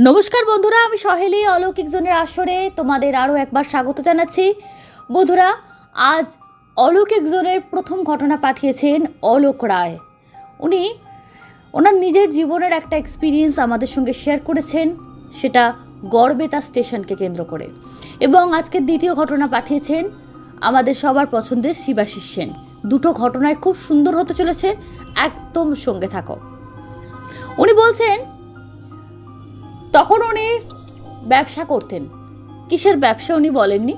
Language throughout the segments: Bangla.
নমস্কার বন্ধুরা, আমি সহেলি, অলৌকিক জনের আসরে তোমাদের আরও একবার স্বাগত জানাচ্ছি। বন্ধুরা, আজ অলৌকিক জনের প্রথম ঘটনা পাঠিয়েছেন অলোক রায়। উনি ওনার নিজের জীবনের একটা এক্সপিরিয়েন্স আমাদের সঙ্গে শেয়ার করেছেন, সেটা গড়বেতা স্টেশনকে কেন্দ্র করে। এবং আজকের দ্বিতীয় ঘটনা পাঠিয়েছেন আমাদের সবার পছন্দের শিবাশিস সেন। দুটো ঘটনায় খুব সুন্দর হতে চলেছে, একদম সঙ্গে থাকো। উনি বলছেন তখন উনি ব্যবসা করতেন। কিসের ব্যবসা উনি বলেননি?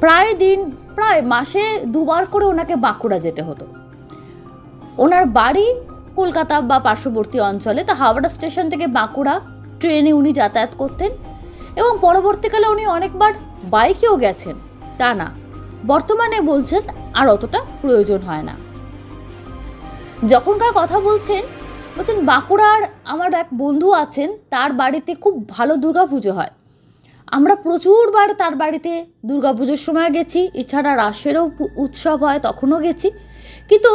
প্রায় দিন, প্রায় মাসে দুবার করে ওনাকে বাঁকুড়া যেতে হতো। ওনার বাড়ি কলকাতা বা পার্শ্ববর্তী অঞ্চলে, তা হাওড়া স্টেশন থেকে বাঁকুড়া ট্রেনে উনি যাতায়াত করতেন এবং পরবর্তীকালে উনি অনেকবার বাইকেও গেছেন। তা না, বর্তমানে বলছেন আর অতটা প্রয়োজন হয় না। যখনকার কথা বলছেন বলছেন, বাঁকুড়ার আমার এক বন্ধু আছেন, তার বাড়িতে খুব ভালো দুর্গাপুজো হয়। আমরা প্রচুরবার তার বাড়িতে দুর্গাপুজোর সময় গেছি, এছাড়া রাসেরও উৎসব হয়, তখনও গেছি। কিন্তু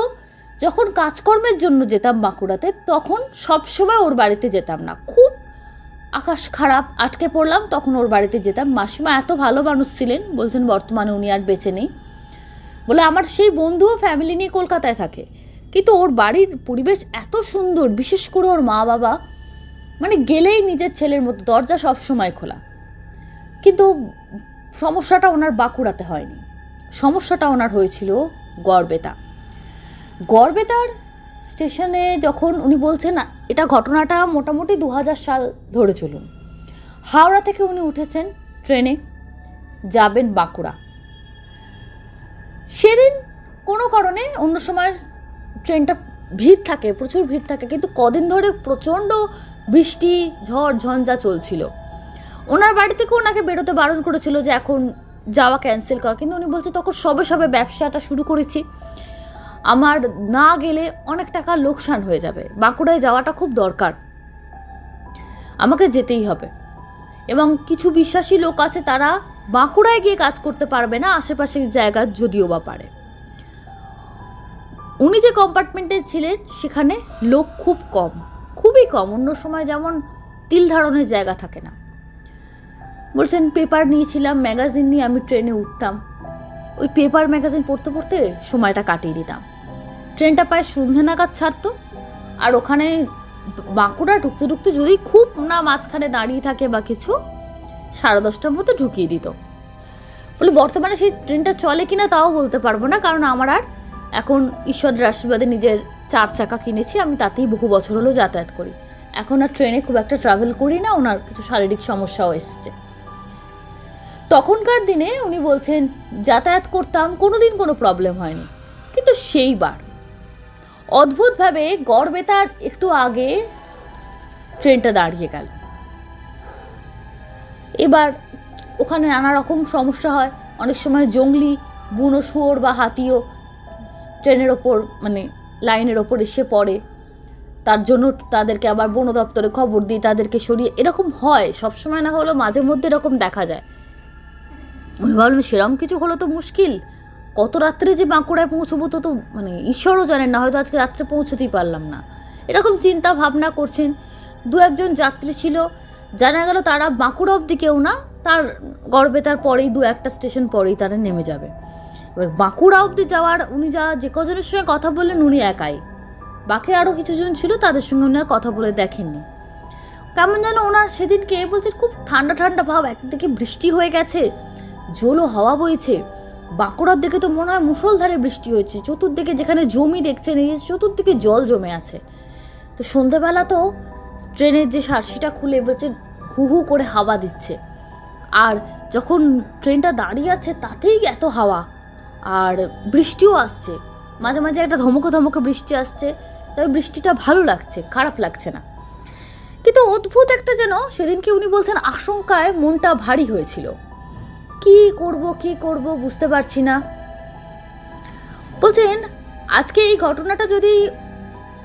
যখন কাজকর্মের জন্য যেতাম বাঁকুড়াতে, তখন সবসময় ওর বাড়িতে যেতাম না। খুব আকাশ খারাপ, আটকে পড়লাম, তখন ওর বাড়িতে যেতাম। মাসিমা এত ভালো মানুষ ছিলেন, বলছেন, বর্তমানে উনি আর বেঁচে নেই। বলে, আমার সেই বন্ধুও ফ্যামিলি নিয়ে কলকাতায় থাকে। কিন্তু ওর বাড়ির পরিবেশ এত সুন্দর, বিশেষ করে ওর মা বাবা মানে গেলেই নিজের ছেলের মতো, দরজা সব সময় খোলা। কিন্তু সমস্যাটা ওনার বাঁকুড়াতে হয়নি। সমস্যাটা ওনার হয়েছিল গড়বেতা। গড়বেতার স্টেশনে যখন উনি বলছেন এটা ঘটনাটা মোটামুটি দু হাজার সাল ধরে চলুন। হাওড়া থেকে উনি উঠেছেন ট্রেনে, যাবেন বাঁকুড়া। সেদিন কোনো কারণে অন্য সময় ট্রেনটা ভিড় থাকে, প্রচুর ভিড় থাকে, কিন্তু কদিন ধরে প্রচণ্ড বৃষ্টি, ঝড়, ঝঞ্ঝা চলছিল। ওনার বাড়ি থেকে ওনাকে বেরোতে বারণ করেছিল যে এখন যাওয়া ক্যান্সেল কর। কিন্তু উনি বলছে, তখন সবে সবে ব্যবসাটা শুরু করেছি। আমার না গেলে অনেক টাকা লোকসান হয়ে যাবে। বাঁকুড়ায় যাওয়াটা খুব দরকার। আমাকে যেতেই হবে। এবং কিছু বিশ্বাসী লোক আছে, তারা বাঁকুড়ায় গিয়ে কাজ করতে পারবে না, আশেপাশের জায়গা যদিও বা পারে। উনি যে কম্পার্টমেন্টে ছিলেন, সেখানে লোক খুব কম। খুবই কম। অন্য সময় যেমন তিল ধারণের জায়গা থাকে না। বলছেন পেপার নিয়েছিলাম ম্যাগাজিন নিয়ে আমি ট্রেনে উঠতাম। ওই পেপার ম্যাগাজিন পড়তে পড়তে সময়টা কাটিয়ে দিতাম। ট্রেনটা প্রায় সন্ধ্যে নাগাদ ছাড়তো, আর ওখানে বাঁকুড়া ঢুকতে ঢুকতে যদি খুব না মাঝখানে দাঁড়িয়ে থাকে বা কিছু, সাড়ে দশটার মধ্যে ঢুকিয়ে দিত। বলে, বর্তমানে সেই ট্রেনটা চলে কিনা তাও বলতে পারব না, কারণ আমার আর এখন ঈশ্বরের আশীর্বাদে নিজের চার চাকা কিনেছি, আমি তাতেই বহু বছর হলো যাতায়াত করি। এখন আর ট্রেনে খুব একটা ট্রাভেল করি না, ওনার কিছু শারীরিক সমস্যাও এসছে। তখনকার দিনে উনি বলছেন, যাতায়াত করতাম কোনো দিন কোনো প্রবলেম হয়নি। কিন্তু সেইবার অদ্ভুতভাবে গড়বেতার একটু আগে ট্রেনটা দাঁড়িয়ে গেল। এবার ওখানে নানা রকম সমস্যা হয়। অনেক সময় জঙ্গলি, বুনো শুয়োর বা হাতিও ট্রেনের ওপর মানে লাইনের ওপর এসে পড়ে। তার জন্য তাদেরকে আবার বন দপ্তরে খবর দিই, তাদেরকে সরিয়ে। এরকম হয়, সবসময় না হলেও মাঝে মধ্যে এরকম দেখা যায়। উনি ভাবলাম সেরকম কিছু হলো তো মুশকিল। কত রাত্রে যে বাঁকুড়ায় পৌঁছবো তো তো মানে ঈশ্বরও জানেন না, হয়তো আজকে রাত্রে পৌঁছতেই পারলাম না। এরকম চিন্তা ভাবনা করছেন। দু একজন যাত্রী ছিল, জানা গেল তারা বাঁকুড়া অবধি কেউ না, তার গর্বে তার পরেই দু একটা স্টেশন পরেই তারা নেমে যাবে। এবার বাঁকুড়া অবধি যাওয়ার, উনি যা যে কজনের সঙ্গে কথা বললেন উনি একাই। বাকি আরও কিছুজন ছিল, তাদের সঙ্গে উনি আর কথা বলে দেখেননি। কেমন যেন ওনার সেদিনকে বলছে, খুব ঠান্ডা ঠান্ডা ভাব, একদিকে বৃষ্টি হয়ে গেছে জোলো হাওয়া বইছে। বাঁকুড়ার দিকে তো মনে হয় মুষলধারে বৃষ্টি হয়েছে, চতুর্দিকে যেখানে জমি দেখছেন, এই চতুর্দিকে জল জমে আছে। তো সন্ধেবেলা তো ট্রেনের যে সারসিটা খুলে বলছে, হু হু করে হাওয়া দিচ্ছে। আর যখন ট্রেনটা দাঁড়িয়ে আছে, তাতেই এত হাওয়া। আর বৃষ্টিও আসছে। মাঝে মাঝে একটা ধমকে ধমকে বৃষ্টি আসছে। তবে বৃষ্টিটা ভালো লাগছে, খারাপ লাগছে না। কিন্তু অদ্ভুত একটা যেন, সেদিনকে উনি বলছেন আশঙ্কায় মনটা ভারী হয়েছিল। কি করব কি করব বুঝতে পারছি না। বলছেন, আজকে এই ঘটনাটা যদি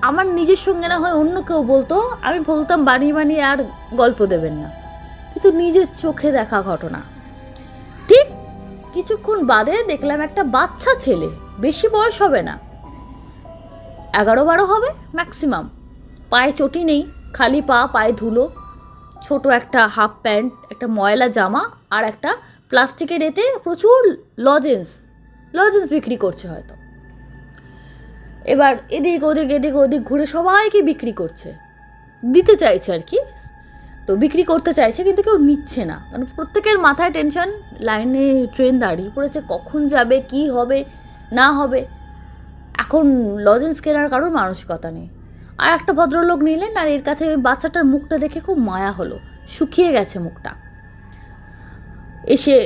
আমার নিজের সঙ্গে না হয় অন্য কেউ বলতো, আমি বলতাম বানিয়ে বানিয়ে আর গল্প দেবেন না। কিন্তু নিজের চোখে দেখা ঘটনা। কিছুক্ষণ বাদে দেখলাম একটা বাচ্চা ছেলে। বেশি বয়স হবে না। এগারো বারো হবে ম্যাক্সিমাম পায়ে চটি নেই, খালি পা, পায়ে ধুলো। ছোট একটা হাফ প্যান্ট একটা ময়লা জামা আর একটা প্লাস্টিকের এতে প্রচুর লজেন্স লজেন্স বিক্রি করছে হয়তো। এবার এদিক ওদিক এদিক ওদিক ঘুরে সবাইকে বিক্রি করছে। দিতে চাইছে আর কি। তো বিক্রি করতে চাইছে, কিন্তু কেউ নিচ্ছে না। কারণ প্রত্যেকের মাথায় টেনশন লাইনে ট্রেন দাঁড়িয়ে পড়েছে, কখন যাবে, কি হবে, না হবে। এখন লজেন্স কেনার কারোর মানসিকতা নেই। আর একটা ভদ্রলোক নিলেন, আর এর কাছে বাচ্চাটার মুখটা দেখে খুব মায়া হলো, শুকিয়ে গেছে মুখটা। এসে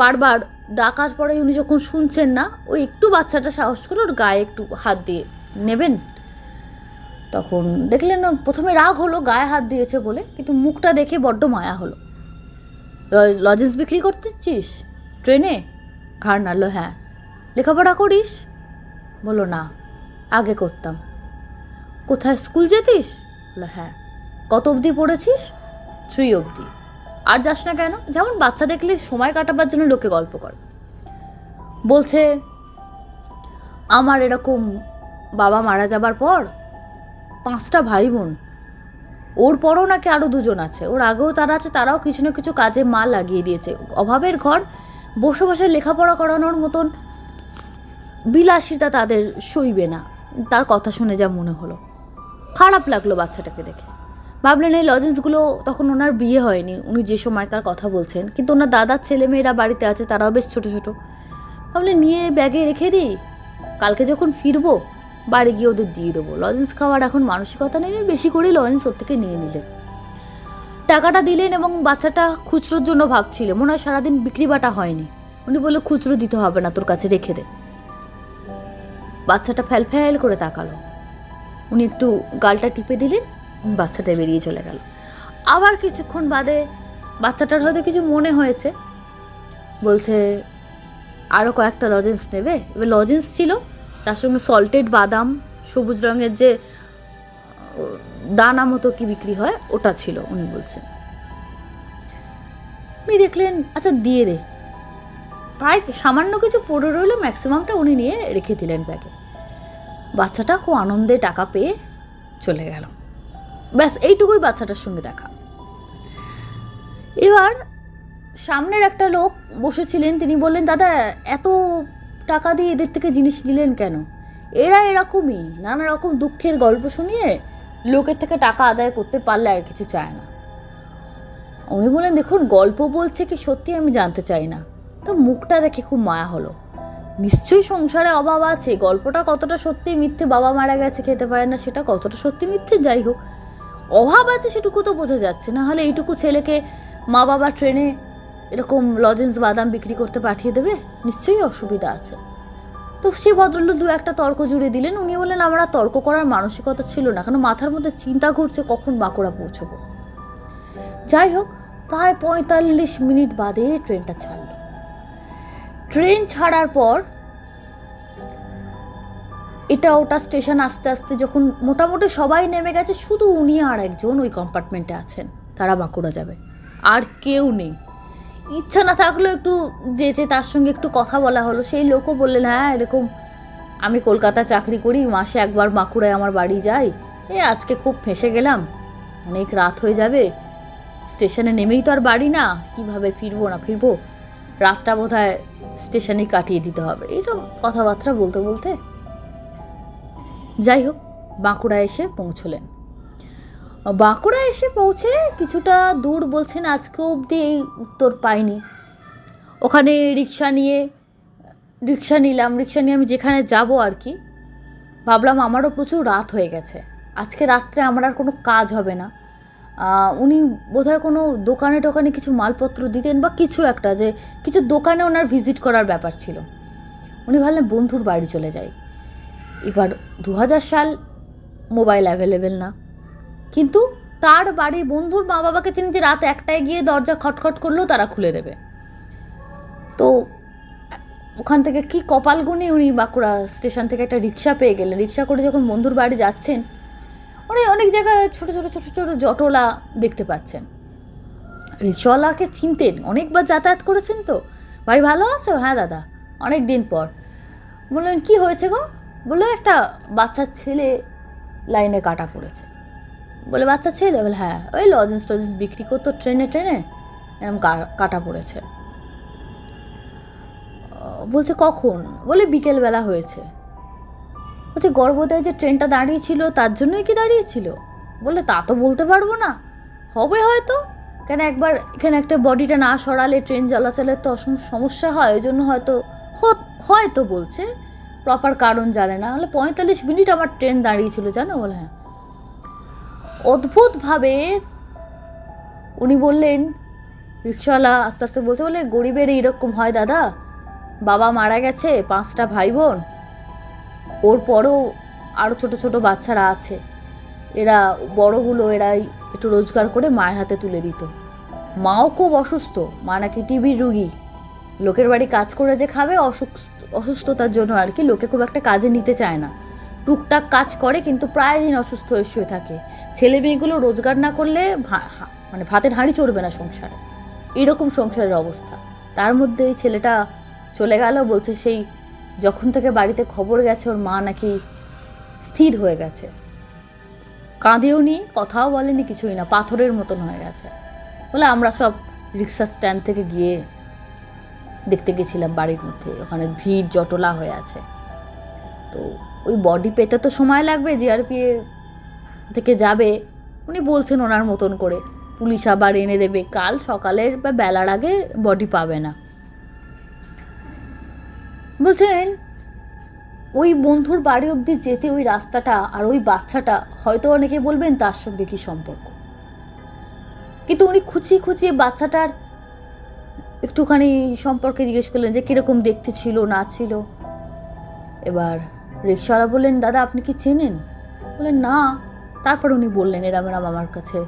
বারবার ডাকার পরে উনি যখন শুনছেন না, ওই একটু বাচ্চাটা সাহস করে ওর গায়ে একটু হাত দিয়ে নেবেন। তখন দেখলেন প্রথমে রাগ হলো, গায়ে হাত দিয়েছে বলে, কিন্তু মুখটা দেখে বড্ড মায়া হলো। লজেন্স বিক্রি করতেছিস? ট্রেনে? ঘাড় নাড়লো হ্যাঁ। লেখাপড়া করিস? বলো না, আগে করতাম। কোথায়, স্কুল যেতিস? বলো হ্যাঁ। কত অবধি পড়েছিস? থ্রি অবধি। আর যাস না কেন, যেমন বাচ্চা দেখলে সময় কাটাবার জন্য লোকে গল্প করে। বলছে, আমার এরকম বাবা মারা যাবার পর পাঁচটা ভাই বোন ওর পরও নাকি আরও দুজন আছে। ওর আগেও তারা আছে, তারাও কিছু না কিছু কাজে মা লাগিয়ে দিয়েছে। অভাবের ঘর, বসে বসে লেখাপড়া করানোর মতন বিলাসিতা তাদের সইবে না। তার কথা শুনে যা মনে হলো। খারাপ লাগল বাচ্চাটাকে দেখে। ভাবলেন এই লজেন্সগুলো তখন ওনার বিয়ে হয়নি। উনি যে সময়কার কথা বলছেন, কিন্তু ওনার দাদার ছেলে মেয়েরা বাড়িতে আছে, তারাও বেশ ছোটো ছোটো। ভাবলেন, নিয়ে ব্যাগে রেখে দিই? কালকে যখন ফিরবো বাড়ি গিয়ে ওদের দিয়ে দেবো। লজেন্স খাওয়ার এখন মানসিকতা নেই, বেশি করেই লজেন্স ওর থেকে নিয়ে নিলেন। টাকাটা দিলেন এবং বাচ্চাটা খুচরোর জন্য ভাবছিল, মনে হয় সারাদিন বিক্রি বাটা হয়নি। উনি বলল, খুচরো দিতে হবে না, তোর কাছে রেখে দে। বাচ্চাটা ফ্যাল ফ্যাল করে তাকালো। উনি একটু গালটা টিপে দিলেন, বাচ্চাটা বেরিয়ে চলে গেল। আবার কিছুক্ষণ বাদে বাচ্চাটার হয়তো কিছু মনে হয়েছে। বলছে আরও কয়েকটা লজেন্স নেবে? এবার লজেন্স ছিল তার সঙ্গে সল্টেড বাদাম, সবুজ রঙের যে দানা মতো কি বিক্রি হয়, ওটা ছিল, উনি বলছেন। উনি দেখলেন আচ্ছা দিয়ে দে। প্রায় সামান্য কিছু পড়ে রইল ম্যাক্সিমামটা উনি নিয়ে রেখে দিলেন ব্যাগে। বাচ্চাটা খুব আনন্দে টাকা পেয়ে চলে গেল। ব্যাস, এইটুকুই বাচ্চাটার সঙ্গে দেখা। এবার সামনের একটা লোক বসেছিলেন, তিনি বললেন, দাদা, এত টাকা দিয়ে এদের থেকে জিনিস নিলেন কেন? এরা এরকমই, নানা রকম দুঃখের গল্প শুনিয়ে লোকের থেকে টাকা আদায় করতে পারলে আর কিছু চায় না। উনি বললেন, দেখুন, গল্প বলছে কি সত্যি আমি জানতে চাই না। তো মুখটা দেখে খুব মায়া হলো। নিশ্চয়ই সংসারে অভাব আছে, গল্পটা কতটা সত্যি মিথ্যে বাবা মারা গেছে, খেতে পারে না, সেটা কতটা সত্যি মিথ্যে, যাই হোক। অভাব আছে সেটুকু তো বোঝা যাচ্ছে না হলে এইটুকু ছেলেকে মা বাবা ট্রেনে এরকম লজেন্স বাদাম বিক্রি করতে পাঠিয়ে দেবে, নিশ্চয়ই অসুবিধা আছে। তো সেই ভদ্রলোক দু একটা তর্ক জুড়ে দিলেন। উনি বললেন, আমরা তর্ক করার মানসিকতা ছিল না কারণ মাথার মধ্যে চিন্তা ঘুরছে, কখন বাঁকুড়া পৌঁছবো? যাই হোক, প্রায় পঁয়তাল্লিশ মিনিট বাদে ট্রেনটা ছাড়লো। ট্রেন ছাড়ার পর এটা ওটা স্টেশন আস্তে আস্তে যখন মোটামুটি সবাই নেমে গেছে, শুধু উনি আর একজন ওই কম্পার্টমেন্টে আছেন। তারা বাঁকুড়া যাবে। আর কেউ নেই। ইচ্ছা না থাকলেও একটু যে যে তার সঙ্গে একটু কথা বলা হলো, সেই লোকও বললেন হ্যাঁ এরকম আমি কলকাতা চাকরি করি, মাসে একবার বাঁকুড়ায় আমার বাড়ি যাই। এ, আজকে খুব ফেঁসে গেলাম, অনেক রাত হয়ে যাবে, স্টেশনে নেমেই তো আর বাড়ি না, কীভাবে ফিরবো না ফিরবো? রাতটা বোধহয় স্টেশনেই কাটিয়ে দিতে হবে। এইসব কথাবার্তা বলতে বলতে যাই হোক বাঁকুড়া এসে পৌঁছলেন। বাঁকুড়া এসে পৌঁছে কিছুটা দূর বলছেন, আজকে অবধি এই উত্তর পাইনি। ওখানে রিক্সা নিয়ে, রিক্সা নিলাম, রিক্সা নিয়ে আমি যেখানে যাব আর কি, ভাবলাম আমারও প্রচুর রাত হয়ে গেছে। আজকে রাত্রে আমার আর কোনো কাজ হবে না। উনি বোধহয় কোনো দোকানে টোকানে কিছু মালপত্র দিতেন বা কিছু একটা যে, কিছু দোকানে ওনার ভিজিট করার ব্যাপার ছিল। উনি ভাবলেন, বন্ধুর বাড়ি চলে যাই। এবার দু হাজার সাল মোবাইল অ্যাভেলেবেল না। কিন্তু তার বাড়ি বন্ধুর মা বাবাকে চেনে যে রাত একটায় গিয়ে দরজা খটখট করলেও তারা খুলে দেবে। তো ওখান থেকে কি কপাল গুনে উনি বাঁকুড়া স্টেশন থেকে একটা রিক্সা পেয়ে গেলেন। রিক্সা করে যখন বন্ধুর বাড়ি যাচ্ছেন, উনি অনেক জায়গায় ছোটো ছোটো ছোটো ছোটো জটলা দেখতে পাচ্ছেন। রিক্সাওয়ালাকে চিনতেন, অনেকবার যাতায়াত করেছেন তো। ভাই, ভালো আছো? হ্যাঁ দাদা, অনেক দিন পর। বললেন, কি হয়েছে গো? বলল একটা বাচ্চা ছেলে লাইনে কাটা পড়েছে। বলে, বাচ্চা ছেলে? বলে হ্যাঁ। ওই লজেন্স টজেন্স বিক্রি করতো ট্রেনে ট্রেনে এরকম কাটা পড়েছে। বলছে, কখন? বলে বিকেলবেলা হয়েছে। বলছে গর্ভদায় যে ট্রেনটা দাঁড়িয়েছিল, তার জন্যই কি দাঁড়িয়েছিল? বলে, তা তো বলতে পারব না। হবে হয়তো। কেন একবার এখানে একটা বডিটা না সরালে ট্রেন চলাচলের তো সমস্যা হয়। ওই জন্য হয়তো হয়তো বলছে প্রপার কারণ জানে না। হলে পঁয়তাল্লিশ মিনিট আমার ট্রেন দাঁড়িয়েছিল। জানো? বলে হ্যাঁ। অদ্ভুতভাবে উনি বললেন, রিক্সাওয়ালা আস্তে আস্তে বলছে, বলে, গরিবের এইরকম হয় দাদা। বাবা মারা গেছে, পাঁচটা ভাই বোন ওর পরও আরও ছোট ছোট বাচ্চারা আছে। এরা বড়গুলো এরাই একটু রোজগার করে মায়ের হাতে তুলে দিত। মাও খুব অসুস্থ, মা নাকি টিভির রুগী। লোকের বাড়ি কাজ করে যে খাবে অসুস্থ অসুস্থতার জন্য আর কি, লোকে খুব একটা কাজে নিতে চায় না। টুকটাক কাজ করে, কিন্তু প্রায় দিন অসুস্থ হয়ে থাকে। ছেলে মেয়েগুলো রোজগার না করলে মানে ভাতের হাঁড়ি চড়বে না সংসারে। এরকম সংসারের অবস্থা। তার মধ্যে এই ছেলেটা চলে গেল, বলছে সেই যখন থেকে বাড়িতে খবর গেছে, ওর মা নাকি স্থির হয়ে গেছে। কাঁদেও নি, কথাও বলেনি, কিছুই না, পাথরের মতন হয়ে গেছে। বলে আমরা সব রিক্সা স্ট্যান্ড থেকে গিয়ে দেখতে গেছিলাম বাড়ির মধ্যে, ওখানে ভিড় জটলা হয়ে আছে। তো ওই বডি পেতে তো সময় লাগবে জিআরপি থেকে যাবে। উনি বলছেন ওনার মতন করে। পুলিশ আবার এনে দেবে। কাল সকালের বা বেলার আগে বডি পাবে না। বলছেন, ওই বন্ধুর বাড়ি অবধি যেতে ওই রাস্তাটা আর ওই বাচ্চাটা, হয়তো অনেকে বলবেন তার সঙ্গে কি সম্পর্ক? কিন্তু উনি খুঁচিয়ে খুঁচিয়ে বাচ্চাটার একটুখানি সম্পর্কে জিজ্ঞেস করলেন যে কীরকম দেখতে ছিল, না ছিল। এবার রিক্সাওয়ালা বললেন, দাদা, আপনি কি চেনেন? বললেন, না। তারপর উনি বললেন এরম এরম আমার কাছে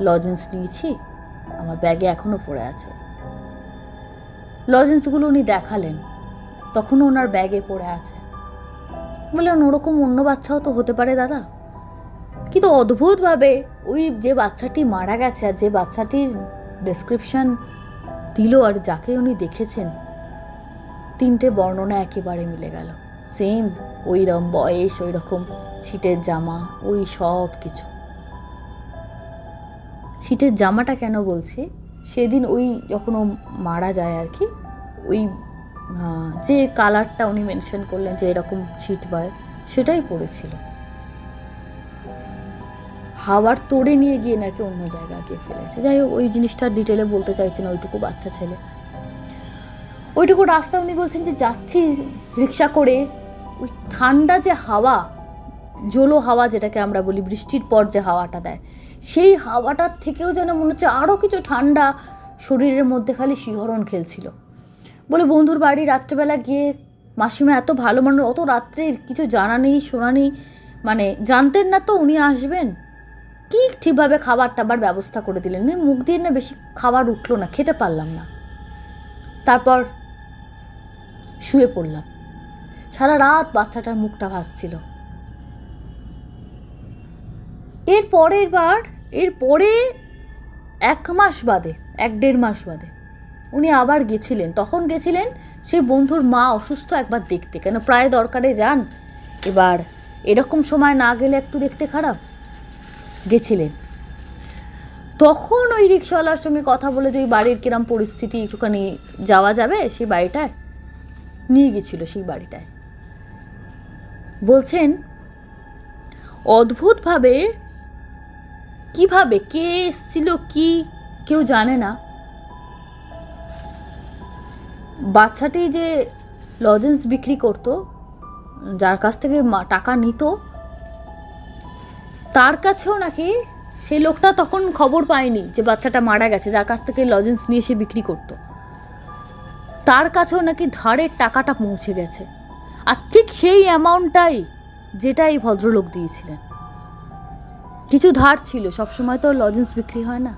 লজেন্স নিয়েছি, আমার ব্যাগে এখনও পড়ে আছে। লজেন্সগুলো উনি দেখালেন, তখনও ওনার ব্যাগে পড়ে আছে। বললেন, ওরকম অন্য বাচ্চাও তো হতে পারে, দাদা। কিন্তু অদ্ভুতভাবে ওই যে বাচ্চাটি মারা গেছে আর যে বাচ্চাটির ডেসক্রিপশন দিল আর যাকে উনি দেখেছেন, তিনটে বর্ণনা একেবারে মিলে গেল। সেম ওই রকম বয়স ওই রকম ছিটের জামা, ওই সব কিছু। ছিটের জামাটা কেন বলছি? সেদিন ওই যখন ও মারা যায় আর কি, ওই যে কালারটা উনি মেনশন করলেন যে এরকম ছিট বয় সেটাই পড়েছিল। হাওয়ার তোড়ে নিয়ে গিয়ে নাকি অন্য জায়গায় গিয়ে ফেলেছে। যাই হোক, ওই জিনিসটা ডিটেলে বলতে চাইছি না ওইটুকু বাচ্চা ছেলে। ওইটুকু রাস্তা উনি বলছেন যে, যাচ্ছি রিক্সা করে ওই ঠান্ডা যে হাওয়া, জলো হাওয়া যেটাকে আমরা বলি, বৃষ্টির পর যে হাওয়াটা দেয়, সেই হাওয়াটার থেকেও যেন মনে হচ্ছে আরও কিছু ঠান্ডা শরীরের মধ্যে খালি শিহরণ খেলছিল। বলে বন্ধুর বাড়ি রাত্রেবেলা গিয়ে, মাসিমা, এত ভালো মানুষ, অত রাত্রে কিছু জানা নেই, শোনা নেই মানে জানতেন না তো, উনি আসবেন? কি ঠিকভাবে খাবার টাবার ব্যবস্থা করে দিলেন? উনি মুখ দিয়ে না বেশি খাবার উঠল না, খেতে পারলাম না। তারপর শুয়ে পড়লাম। সারা রাত বাচ্চাটার মুখটা ভাসছিল। এর পরের বার, এর পরে এক মাস বাদে, এক দেড় মাস বাদে, উনি আবার গেছিলেন। তখন গেছিলেন সেই বন্ধুর মা অসুস্থ একবার দেখতে। কেন, প্রায় দরকারে যান। এবার এরকম সময় না গেলে একটু দেখতে খারাপ। গেছিলেন। তখন ওই রিক্সাওয়ালার সঙ্গে কথা বলে যে ওই বাড়ির কিরম পরিস্থিতি? একটুখানি যাওয়া যাবে সেই বাড়িটায়? নিয়ে গেছিল সেই বাড়িটায়। অদ্ভুতভাবে কীভাবে, কে এসছিল, কি, কেউ জানে না। বাচ্চাটি যে লজেন্স বিক্রি করতো, যার কাছ থেকে টাকা নিত, তার কাছেও নাকি সেই লোকটা তখন খবর পায়নি যে বাচ্চাটা মারা গেছে, যার কাছ থেকে লজেন্স নিয়ে সে বিক্রি করতো। তার কাছেও নাকি ধারের টাকাটা পৌঁছে গেছে। আর ঠিক সেই অ্যামাউন্টটাই যেটা এই ভদ্রলোক দিয়েছিলেন। কিছু ধার ছিল, সবসময় তো লজেন্স বিক্রি হয় না।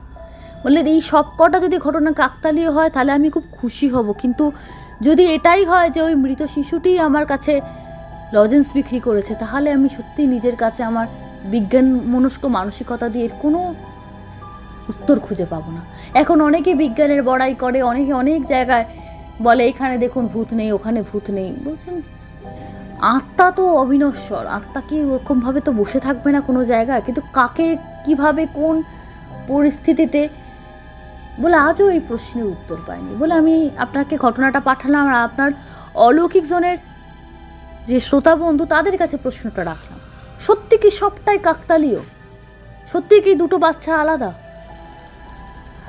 বললেন, এই সব কটা যদি ঘটনা কাকতালীয় হয়, তাহলে আমি খুব খুশি হব। কিন্তু যদি এটাই হয় যে ওই মৃত শিশুটিই আমার কাছে লজেন্স বিক্রি করেছে, তাহলে আমি সত্যি নিজের কাছে আমার বিজ্ঞান মনস্ক মানসিকতা দিয়ে এর কোনো উত্তর খুঁজে পাবো না। এখন অনেকে বিজ্ঞানের বড়াই করে, অনেকে অনেক জায়গায় বলে, এখানে দেখুন ভূত নেই, ওখানে ভূত নেই। বলছেন আত্মা তো অবিনশ্বর, আত্মা কি ওরকমভাবে তো বসে থাকবে না কোনো জায়গায়? কিন্তু কাকে, কীভাবে, কোন পরিস্থিতিতে? বলে আজও এই প্রশ্নের উত্তর পাইনি। বলে আমি আপনাকে ঘটনাটা পাঠালাম আর আপনার অলৌকিক জনের যে শ্রোতা বন্ধু, তাদের কাছে প্রশ্নটা রাখলাম। সত্যি কি সবটাই কাকতালীয়? সত্যি কি দুটো বাচ্চা আলাদা?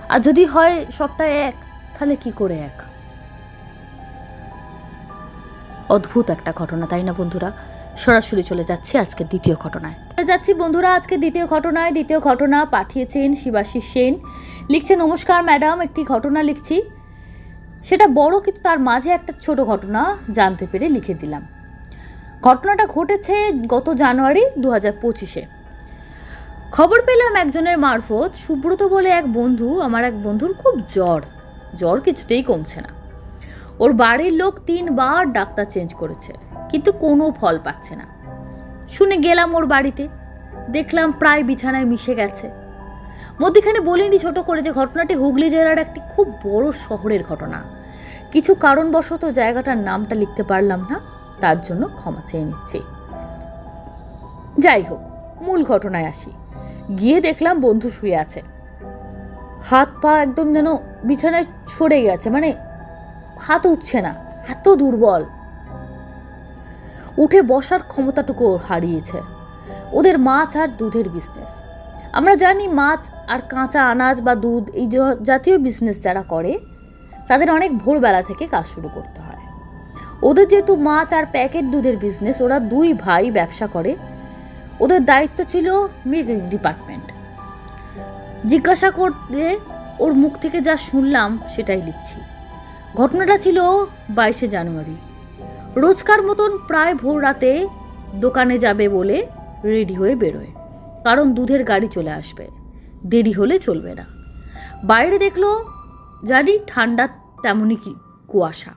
আর যদি হয় সবটাই এক, তাহলে কি করে এক? অদ্ভুত একটা ঘটনা, তাই না বন্ধুরা? সরাসরি চলে যাচ্ছি আজকে দ্বিতীয় ঘটনায়। যাচ্ছি বন্ধুরা আজকে দ্বিতীয় ঘটনায়। দ্বিতীয় ঘটনা পাঠিয়েছেন শিবাশিস সেন। লিখছে নমস্কার ম্যাডাম, একটি ঘটনা লিখছি। সেটা বড় কিন্তু তার মাঝে একটা ছোট ঘটনা, জানতে পেরে লিখে দিলাম। ঘটনাটা ঘটেছে গত জানুয়ারি দু হাজার পঁচিশে। খবর পেলাম একজনের মারফত। সুব্রত বলে এক বন্ধু, আমার এক বন্ধুর খুব জ্বর। জ্বর কিছুতেই কমছে না। ওর বাড়ির লোক তিনবার ডাক্তার চেঞ্জ করেছে, কিন্তু কোনো ফল পাচ্ছে না। শুনে গেলাম ওর বাড়িতে, দেখলাম প্রায় বিছানায় মিশে গেছে। মধ্যেখানে বলিনি ছোট করে যে ঘটনাটি হুগলি জেলার একটি খুব বড় শহরের ঘটনা। কিছু কারণবশত জায়গাটার নামটা লিখতে পারলাম না, তার জন্য ক্ষমা চেয়ে নিচ্ছি। যাই হোক, মূল ঘটনায় আসি। গিয়ে দেখলাম বন্ধু শুয়ে আছে। হাত পা একদম যেন বিছানায় ছড়ে গেছে মানে হাত উঠছে না, এত দুর্বল। উঠে বসার ক্ষমতাটুকু হারিয়েছে। ওদের মাছ আর দুধের বিজনেস আমরা জানি মাছ আর কাঁচা আনাজ বা দুধ এই জাতীয় বিজনেস যারা করে, তাদের অনেক ভোরবেলা থেকে কাজ শুরু করতে হয়। ওদের যেহেতু মাছ আর প্যাকেট দুধের বিজনেস ওরা দুই ভাই ব্যবসা করে। ওদের দায়িত্ব ছিল মিল্ক ডিপার্টমেন্ট জিজ্ঞাসা করতে ওর মুখ থেকে যা শুনলাম, সেটাই লিখছি। ঘটনাটা ছিল বাইশে জানুয়ারি। রোজকার মতন প্রায় ভোর রাতে দোকানে যাবে বলে রেডি হয়ে বেরোয়। কারণ দুধের গাড়ি চলে আসবে। দেরি হলে চলবে না। বাইরে দেখল, জানি ঠান্ডা তেমনই কি কুয়াশা।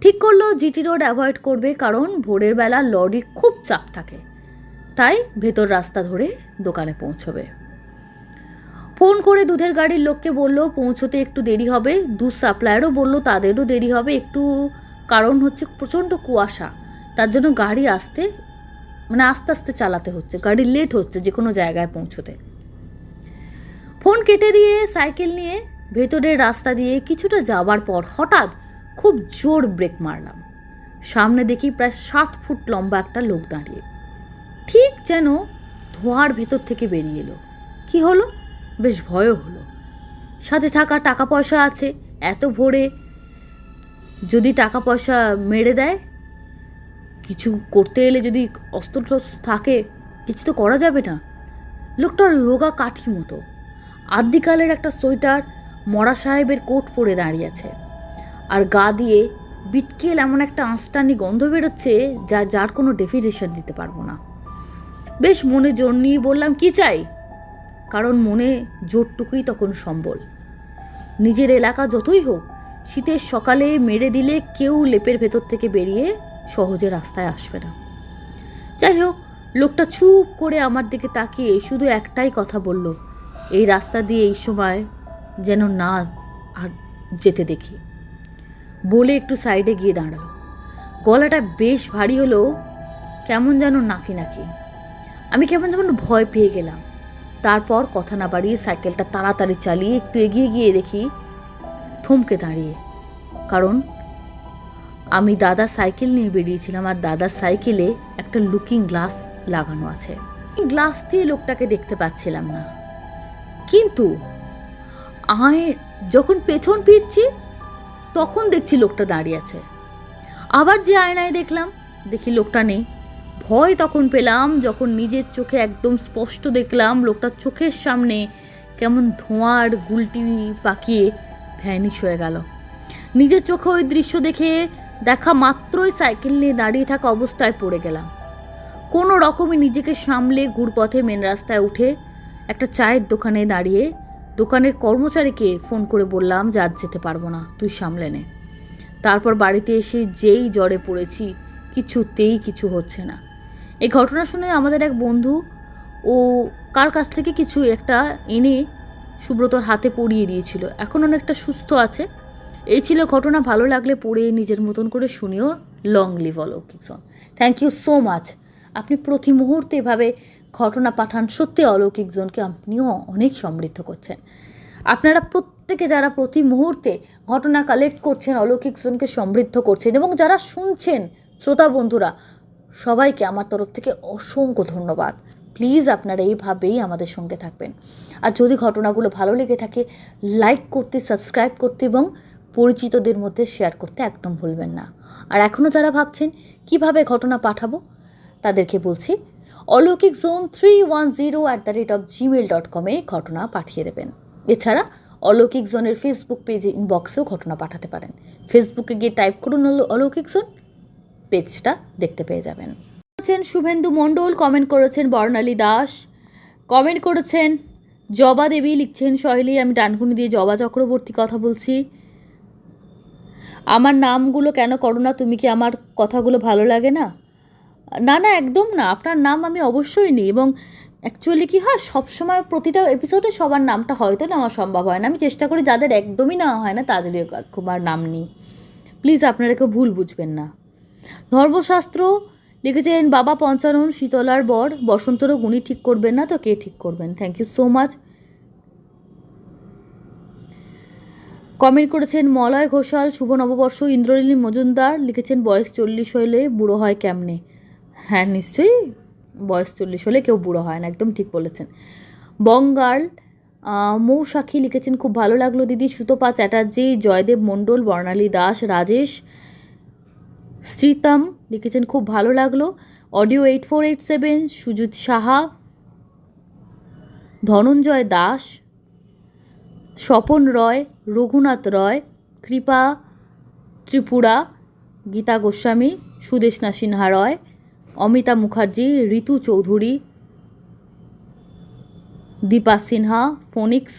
ঠিক করল জিটি রোড অ্যাভয়েড করবে কারণ ভোরের বেলা লরির খুব চাপ থাকে। তাই ভেতর রাস্তা ধরে দোকানে পৌঁছবে। ফোন করে দুধের গাড়ির লোককে বলল, পৌঁছতে একটু দেরি হবে। দুধ সাপ্লায়ারও বলল, তাদেরও দেরি হবে। একটু কারণ হচ্ছে প্রচণ্ড কুয়াশা। তার জন্য গাড়ি আসতে মানে আস্তে আস্তে চালাতে হচ্ছে। গাড়ি লেট হচ্ছে যে কোনো জায়গায় পৌঁছতে। ফোন কেটে দিয়ে সাইকেল নিয়ে ভেতরের রাস্তা দিয়ে কিছুটা যাওয়ার পর হঠাৎ খুব জোর ব্রেক মারলাম। সামনে দেখি প্রায় সাত ফুট লম্বা একটা লোক দাঁড়িয়ে। ঠিক যেন ধোঁয়ার ভেতর থেকে বেরিয়ে এলো। কি হলো? বেশ ভয়ও হলো। সাথে থাকা টাকা পয়সা আছে, এত ভোরে যদি টাকা পয়সা মেরে দেয়, কিছু করতে এলে যদি অস্ত্র টস্ত্র থাকে, কিছু তো করা যাবে না। লোকটা রোগা কাঠি মতো। আদ্যিকালের একটা সোয়েটার মরা সাহেবের কোট পরে দাঁড়িয়ে আছে। আর গা দিয়ে বিটকেল এমন একটা আঁশটানি গন্ধ বেরোচ্ছে যা, যার কোনো ডেফিনেশন দিতে পারব না। বেশ মনে জোর নিয়ে বললাম, কি চাই? কারণ মনে জোরটুকুই তখন সম্বল। নিজের এলাকা যতই হোক, শীতের সকালে মেরে দিলে কেউ লেপের ভেতর থেকে বেরিয়ে সহজে রাস্তায় আসবে না। যাই হোক, লোকটা চুপ করে আমার দিকে তাকিয়ে শুধু একটাই কথা বলল, এই রাস্তা দিয়ে এই সময় যেন না আর যেতে দেখি। বলে একটু সাইডে গিয়ে দাঁড়াল। গলাটা বেশ ভারী হলো কেমন যেন নাকি নাকি। আমি কেমন যেমন ভয় পেয়ে গেলাম। তারপর কথা না বাড়িয়ে সাইকেলটা তাড়াতাড়ি চালিয়ে একটু এগিয়ে গিয়ে দেখি থমকে দাঁড়িয়ে। কারণ আমি দাদা সাইকেল নিয়ে বেরিয়েছিলাম আর দাদার সাইকেলে একটা লুকিং গ্লাস লাগানো আছে। গ্লাস দিয়ে লোকটাকে দেখতে পাচ্ছিলাম না। কিন্তু আয়, যখন পেছন ফিরছি, তখন দেখছি লোকটা দাঁড়িয়ে আছে। আবার যে আয়নায় দেখলাম, দেখি লোকটা নেই। ভয় তখন পেলাম, যখন নিজের চোখে একদম স্পষ্ট দেখলাম লোকটার চোখের সামনে কেমন ধোঁয়ার গুলটি পাকিয়ে ভ্যানিশ হয়ে গেল। নিজের চোখে ওই দৃশ্য দেখে দেখা মাত্রই সাইকেল নিয়ে দাঁড়িয়ে থাকা অবস্থায় পড়ে গেলাম। কোনো রকমে নিজেকে সামলে ঘুরপথে মেন রাস্তায় উঠে একটা চায়ের দোকানে দাঁড়িয়ে দোকানের কর্মচারীকে ফোন করে বললাম, যে আজ যেতে পারব না, তুই সামলে নে। তারপর বাড়িতে এসে যেই জ্বরে পড়েছি কিছুতেই কিছু হচ্ছে না। এই ঘটনা শুনে আমাদের এক বন্ধু ও কার কাছ থেকে কিছু একটা এনে সুব্রতর হাতে পরিয়ে দিয়েছিল। এখন অনেকটা সুস্থ আছে। এই ছিল ঘটনা। ভালো লাগলে পড়ে নিজের মতন করে শুনিও। লং লিভ অলৌকিক জন থ্যাংক ইউ সো মাচ। আপনি প্রতি মুহূর্তে এভাবে ঘটনা পাঠান, সত্যি অলৌকিক জনকে আপনিও অনেক সমৃদ্ধ করছেন। আপনারা প্রত্যেকে যারা প্রতি মুহূর্তে ঘটনা কালেক্ট করছেন, অলৌকিক জনকে সমৃদ্ধ করছেন এবং যারা শুনছেন শ্রোতা বন্ধুরা, সবাইকে আমার তরফ থেকে অসংখ্য ধন্যবাদ। প্লিজ আপনারা এইভাবেই আমাদের সঙ্গে থাকবেন। আর যদি ঘটনাগুলো ভালো লেগে থাকে, লাইক করতে, সাবস্ক্রাইব করতে এবং পরিচিতদের মধ্যে শেয়ার করতে একদম ভুলবেন না। আর এখনও যারা ভাবছেন, কীভাবে ঘটনা পাঠাবো, তাদেরকে বলছি, অলৌকিক zone three one zero at the rate of Gmail dot কমে ঘটনা পাঠিয়ে দেবেন। এছাড়া, অলৌকিক জোনের ফেসবুক পেজে ইনবক্সেও ঘটনা পাঠাতে পারেন। ফেসবুকে গিয়ে টাইপ করুন, অলো- অলৌকিক জোন পেজটা দেখতে পেয়ে যাবেন। করেছেন শুভেন্দু মণ্ডল কমেন্ট করেছেন বর্ণালী দাস কমেন্ট করেছেন জবা দেবী, লিখছেন সহেলি আমি ডানকুনি দিয়ে জবা চক্রবর্তী কথা বলছি। আমার নামগুলো কেন করো না? তুমি কি আমার কথাগুলো ভালো লাগে না? না না, একদম না। আপনার নাম আমি অবশ্যই নিই এবং অ্যাকচুয়ালি কি হয়, সবসময় প্রতিটা এপিসোডে সবার নামটা হয়তো নেওয়া সম্ভব হয় না। আমি চেষ্টা করি যাদের একদমই নেওয়া হয় না, তাদেরই একবার নাম নিই। প্লিজ আপনারা কেউ ভুল বুঝবেন না। ধর্মশাস্ত্র লিখেছেন বাবা পঞ্চানন শীতলার বর বসন্তরও উনি ঠিক করবেন না তো কে ঠিক করবেন? Thank you so much comment করেছেন মলয় ঘোষাল শুভ নববর্ষ ইন্দ্রনীল মজুমদার লিখেছেন বয়স চল্লিশ হলে বুড়ো হয় কেমনে? হ্যাঁ নিশ্চয়ই বয়স চল্লিশ হলে কেউ বুড়ো হয় না একদম ঠিক বলেছেন। বঙ্গাল আহ, মৌসাখী লিখেছেন খুব ভালো লাগল দিদি সুতপা চ্যাটার্জি জয়দেব মণ্ডল বর্ণালী দাস রাজেশ শ্রীতম লিখেছেন, খুব ভালো লাগল। Audio eight four eight seven, Sujit Saha, Dhananjay Das, Swapan Roy, Raghunath Roy, Kripa Tripura, Gita Goswami Sudeshna Sinha Roy, Amita Mukherjee, Ritu Chowdhury, Dipa Sinha, Phoenix,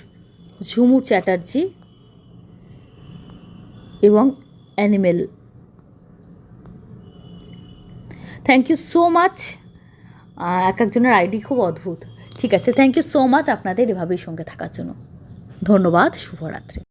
Jhumur Chatterjee এবং animal. Thank you so much এক একজনের আইডি খুব অদ্ভুত। ঠিক আছে থ্যাংক ইউ সো মাচ আপনাদের এভাবেই সঙ্গে থাকার জন্য। ধন্যবাদ, শুভরাত্রি।